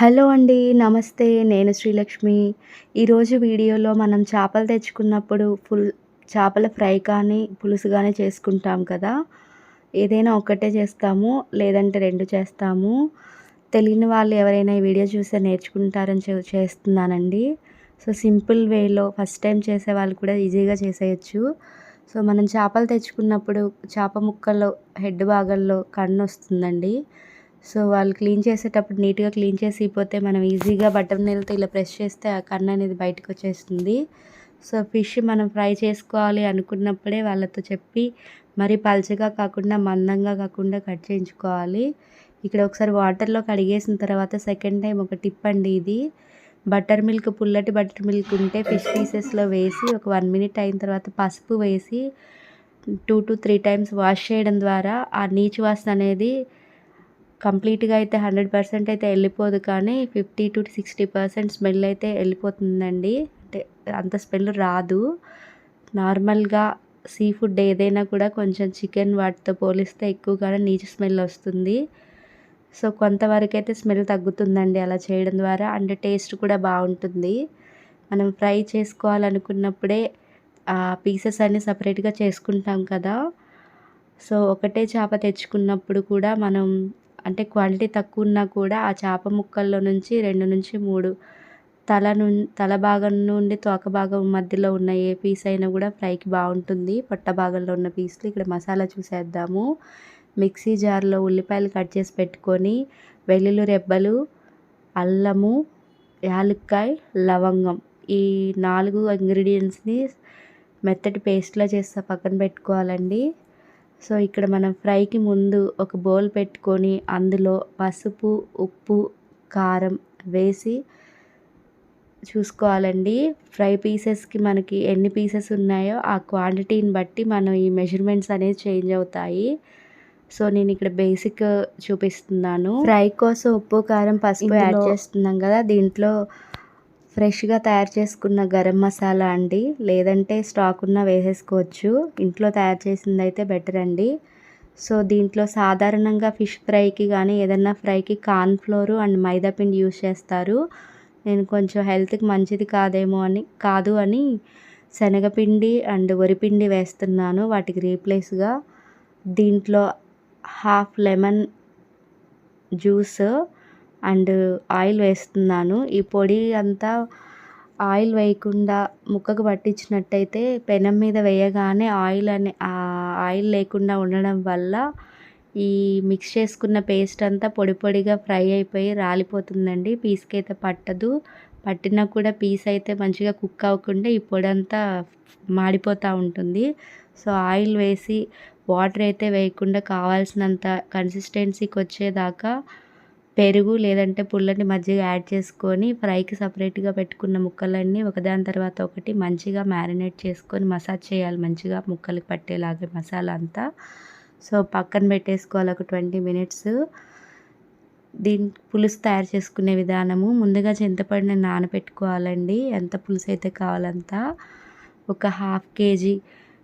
Hello అండి నమస్తే. నేను శ్రీలక్ష్మి. ఈరోజు వీడియోలో మనం చేపలు తెచ్చుకున్నప్పుడు ఫుల్ చేపల ఫ్రై కానీ పులుసు కానీ చేసుకుంటాం కదా. ఏదైనా ఒక్కటే చేస్తాము లేదంటే రెండు చేస్తాము. తెలియని వాళ్ళు ఎవరైనా ఈ వీడియో చూస్తే నేర్చుకుంటారని చేస్తున్నానండి. సో సింపుల్ వేలో ఫస్ట్ టైం చేసే వాళ్ళు కూడా ఈజీగా చేసేయచ్చు. సో మనం చేపలు తెచ్చుకున్నప్పుడు చేప ముక్కల్లో హెడ్ భాగంలో కన్ను వస్తుందండి. సో వాళ్ళు క్లీన్ చేసేటప్పుడు నీట్గా క్లీన్ చేసి పోతే మనం ఈజీగా బట్టర్ నీళ్ళతో ఇలా ప్రెస్ చేస్తే ఆ కన్ను అనేది బయటకు వచ్చేస్తుంది. సో ఫిష్ మనం ఫ్రై చేసుకోవాలి అనుకున్నప్పుడే వాళ్ళతో చెప్పి మరి పల్చగా కాకుండా మందంగా కాకుండా కట్ చేయించుకోవాలి. ఇక్కడ ఒకసారి వాటర్లో కడిగేసిన తర్వాత సెకండ్ టైం ఒక టిప్ అండి ఇది. బటర్ మిల్క్ పుల్లటి బటర్ మిల్క్ ఉంటే ఫిష్ పీసెస్లో వేసి ఒక వన్ మినిట్ అయిన తర్వాత పసుపు వేసి two to three times wash చేయడం ద్వారా ఆ నీచు వాసన అనేది కంప్లీట్గా అయితే హండ్రెడ్ పర్సెంట్ అయితే వెళ్ళిపోదు కానీ fifty to sixty percent smell అయితే వెళ్ళిపోతుందండి. అంటే అంత స్మెల్ రాదు. నార్మల్గా సీ ఫుడ్ ఏదైనా కూడా కొంచెం చికెన్ వాటితో పోలిస్తే ఎక్కువగానే నీచు స్మెల్ వస్తుంది. సో కొంతవరకు అయితే స్మెల్ తగ్గుతుందండి అలా చేయడం ద్వారా. అండ్ టేస్ట్ కూడా బాగుంటుంది. మనం ఫ్రై చేసుకోవాలనుకున్నప్పుడే పీసెస్ అన్నీ సపరేట్గా చేసుకుంటాం కదా. సో ఒకటే చేప తెచ్చుకున్నప్పుడు కూడా మనం అంటే క్వాంటిటీ తక్కువ ఉన్నా కూడా ఆ చేప ముక్కల్లో నుంచి రెండు నుంచి మూడు తల ను తల భాగం నుండి తోక భాగం మధ్యలో ఉన్న ఏ పీస్ అయినా కూడా ఫ్రైకి బాగుంటుంది. పొట్ట భాగంలో ఉన్న పీసులు ఇక్కడ మసాలా చూసేద్దాము. మిక్సీ జార్లో ఉల్లిపాయలు కట్ చేసి పెట్టుకొని వెల్లుల్లి రెబ్బలు అల్లము యాలక్కాయ లవంగం ఈ నాలుగు ఇంగ్రీడియంట్స్ని మెత్తటి పేస్ట్లా చేస్తే పక్కన పెట్టుకోవాలండి. సో ఇక్కడ మనం ఫ్రైకి ముందు ఒక బౌల్ పెట్టుకొని అందులో పసుపు ఉప్పు కారం వేసి చూసుకోవాలండి. ఫ్రై పీసెస్కి మనకి ఎన్ని పీసెస్ ఉన్నాయో ఆ క్వాంటిటీని బట్టి మనం ఈ మెజర్మెంట్స్ అనేది చేంజ్ అవుతాయి. సో నేను ఇక్కడ బేసిక్ చూపిస్తున్నాను. ఫ్రై కోసం ఉప్పు కారం పసుపు యాడ్ చేస్తున్నాం కదా దీంట్లో ఫ్రెష్గా తయారు చేసుకున్న గరం మసాలా అండి. లేదంటే స్టాక్ ఉన్న వేసేసుకోవచ్చు. ఇంట్లో తయారు చేసింది అయితే బెటర్ అండి. సో దీంట్లో సాధారణంగా ఫిష్ ఫ్రైకి కానీ ఏదన్నా ఫ్రైకి కార్న్ అండ్ మైదా పిండి యూస్ చేస్తారు. నేను కొంచెం హెల్త్కి మంచిది కాదేమో అని కాదు అని శనగపిండి అండ్ వరిపిండి వేస్తున్నాను వాటికి రీప్లేస్గా. దీంట్లో half lemon juice and oil వేస్తున్నాను. ఈ పొడి అంతా ఆయిల్ వేయకుండా ముక్కకు పట్టించినట్టయితే పెనం మీద వేయగానే ఆయిల్ అనే ఆయిల్ లేకుండా ఉండడం వల్ల ఈ మిక్స్ చేసుకున్న పేస్ట్ అంతా పొడి పొడిగా ఫ్రై అయిపోయి రాలిపోతుందండి. పీస్కి అయితే పట్టదు. పట్టినా కూడా పీస్ అయితే మంచిగా కుక్ అవ్వకుండా ఈ పొడి అంతా మాడిపోతూ ఉంటుంది. సో ఆయిల్ వేసి వాటర్ అయితే వేయకుండా కావాల్సినంత కన్సిస్టెన్సీకి వచ్చేదాకా పెరుగు లేదంటే పుల్లని మజ్జిగ యాడ్ చేసుకొని ఫ్రైకి సపరేట్గా పెట్టుకున్న ముక్కలన్నీ ఒకదాని తర్వాత ఒకటి మంచిగా మ్యారినేట్ చేసుకొని మసాజ్ చేయాలి. మంచిగా ముక్కలకి పట్టేలాగే మసాలా అంతా. సో పక్కన పెట్టేసుకోవాలి ఒక ట్వంటీ మినిట్స్. దీని పులుసు తయారు చేసుకునే విధానము. ముందుగా చింతపండుని నానబెట్టుకోవాలండి ఎంత పులుసు అయితే కావాలంత. ఒక హాఫ్ కేజీ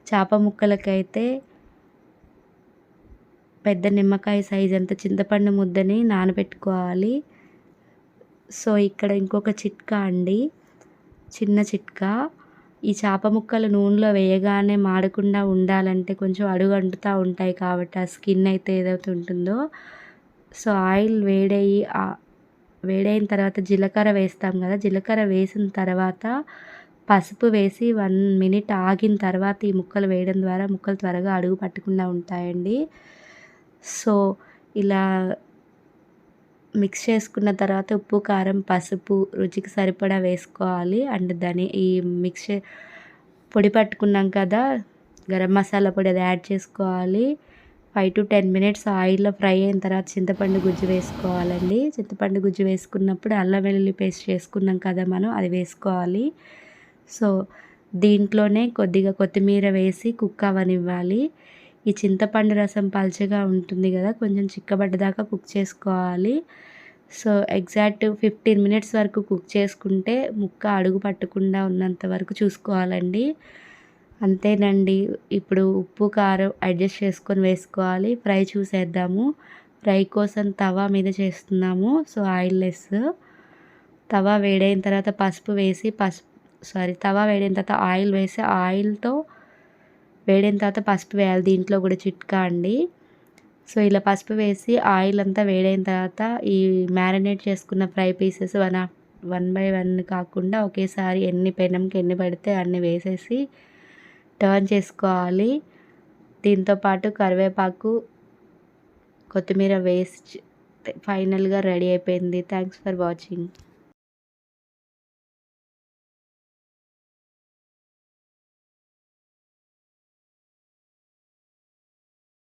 చేప ముక్కలకైతే పెద్ద నిమ్మకాయ సైజ్ అంత చింతపండు ముద్దని నానబెట్టుకోవాలి. సో ఇక్కడ ఇంకొక చిట్కా అండి. చిన్న చిట్కా. ఈ చేప ముక్కలు నూనెలో వేయగానే మాడకుండా ఉండాలంటే కొంచెం అడుగు అంటుతూ ఉంటాయి కాబట్టి ఆ స్కిన్ అయితే ఏదైతే ఉంటుందో. సో ఆయిల్ వేడయ్యి వేడైన తర్వాత జీలకర్ర వేస్తాం కదా. జీలకర్ర వేసిన తర్వాత పసుపు వేసి వన్ మినిట్ ఆగిన తర్వాత ఈ ముక్కలు వేయడం ద్వారా ముక్కలు త్వరగా అడుగు పట్టకుండా ఉంటాయండి. సో ఇలా మిక్స్ చేసుకున్న తర్వాత ఉప్పు కారం పసుపు రుచికి సరిపడా వేసుకోవాలి. అండ్ దాని ఈ మిక్స్ పొడి పట్టుకున్నాం కదా గరం మసాలా పొడి అది యాడ్ చేసుకోవాలి. ఫైవ్ టు టెన్ మినిట్స్ ఆయిల్లో ఫ్రై అయిన తర్వాత చింతపండు గుజ్జు వేసుకోవాలండి. చింతపండు గుజ్జు వేసుకున్నప్పుడు అల్లం వెల్లుల్లి పేస్ట్ చేసుకున్నాం కదా మనం అది వేసుకోవాలి. సో దీంట్లోనే కొద్దిగా కొత్తిమీర వేసి కుక్ అవ్వనివ్వాలి. ఈ చింతపండు రసం పల్చగా ఉంటుంది కదా కొంచెం చిక్కబడ్డదాకా కుక్ చేసుకోవాలి. సో ఎగ్జాక్ట్ ఫిఫ్టీన్ మినిట్స్ వరకు కుక్ చేసుకుంటే ముక్క అడుగు పట్టకుండా ఉన్నంత వరకు చూసుకోవాలండి. అంతేనండి. ఇప్పుడు ఉప్పు కారం అడ్జస్ట్ చేసుకొని వేసుకోవాలి. ఫ్రై చూసేద్దాము. ఫ్రై కోసం తవా మీద చేస్తున్నాము. సో ఆయిల్ లెస్ తవా వేడైన తర్వాత పసుపు వేసి పసుపు సారీ తవా వేడైన తర్వాత ఆయిల్ వేసి ఆయిల్తో వేడైన తర్వాత పసుపు వేయాలి. దీంట్లో కూడా చిట్కా అండి. సో ఇలా పసుపు వేసి ఆయిల్ అంతా వేడైన తర్వాత ఈ మ్యారినేట్ చేసుకున్న fry pieces one one by one కాకుండా ఒకేసారి ఎన్ని పెనంకి ఎన్ని పడితే అన్ని వేసేసి టర్న్ చేసుకోవాలి. దీంతోపాటు కరివేపాకు కొత్తిమీర వేస్ట్ ఫైనల్గా రెడీ అయిపోయింది. Thanks for watching.